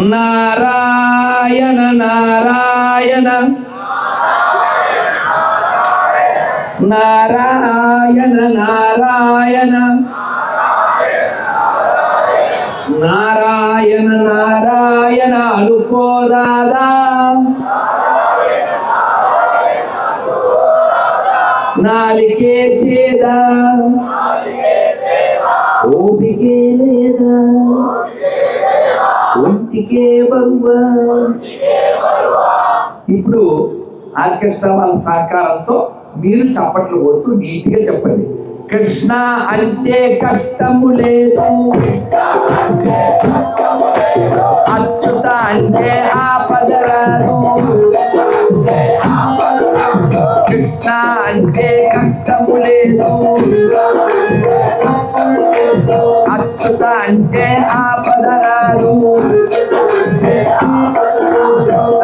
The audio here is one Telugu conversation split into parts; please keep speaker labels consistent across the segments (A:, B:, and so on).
A: నారాయణ నారాయణ. నారాయణ నారాయణ. నారాయణ నారాయణ అనుకోరాదా నాలికే చేదా. ఓపికే లేదా. ఒంటికే బరువా. ఇప్పుడు ఆర్కెస్ట్రా వాళ్ళ సహకారంతో మీరు చప్పట్లు కొడుతూ నీట్గా చెప్పండి. కృష్ణ అంటే కష్టము లేదు. అచ్యుత అంటే ఆపద రాదు. కృష్ణ అంటే కష్టము లేదు. అంటే ఆపద రాదు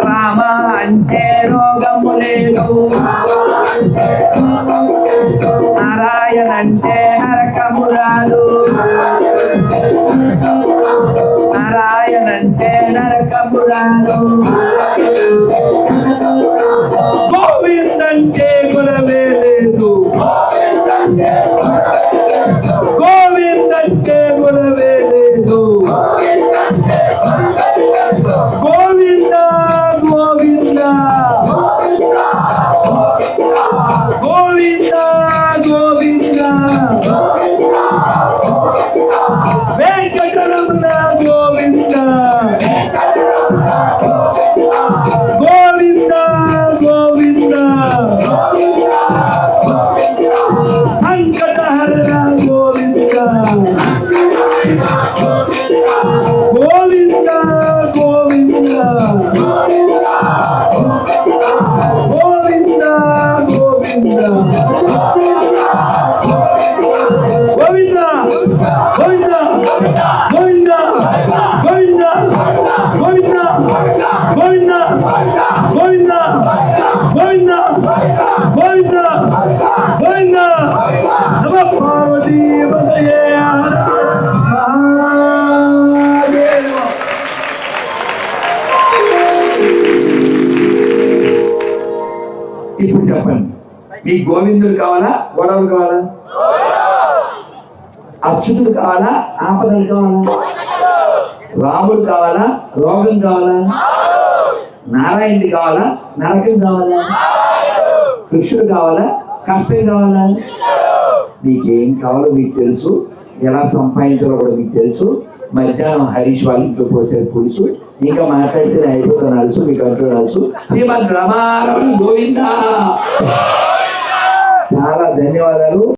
A: రామ అంటే రోగము లేదు. నారాయణ అంటే నరకము రాదు. నారాయణ అంటే నరకము రాదు. గోవిందంటే అంటే Govinda, Govinda. Venkataramana, Govinda. Govinda, Govinda. Govinda, Govinda. ఇప్పుడు చెప్పండి. మీ గోవిందుడు కావాలా? గొడవలు కావాలా? అచ్యుతుడు కావాలా? ఆపదలు కావాలా? రాముడు కావాలా? రోగం కావాలా? నారాయణుడు కావాలా? నరకం కావాలా? కృష్ణుడు కావాలా? కష్టం కావాలా మీకేం కావాలో మీకు తెలుసు. ఎలా సంపాదించాలో కూడా మీకు తెలుసు. మధ్యాహ్నం హరీష్ వాళ్ళ ఇంట్లో పోసేది పులుసు. ఇంకా మాట్లాడితే అయిపోతాను తెలుసు మీకు అంటూ తెలుసు శ్రీమద్ రమారమణ చాలా ధన్యవాదాలు.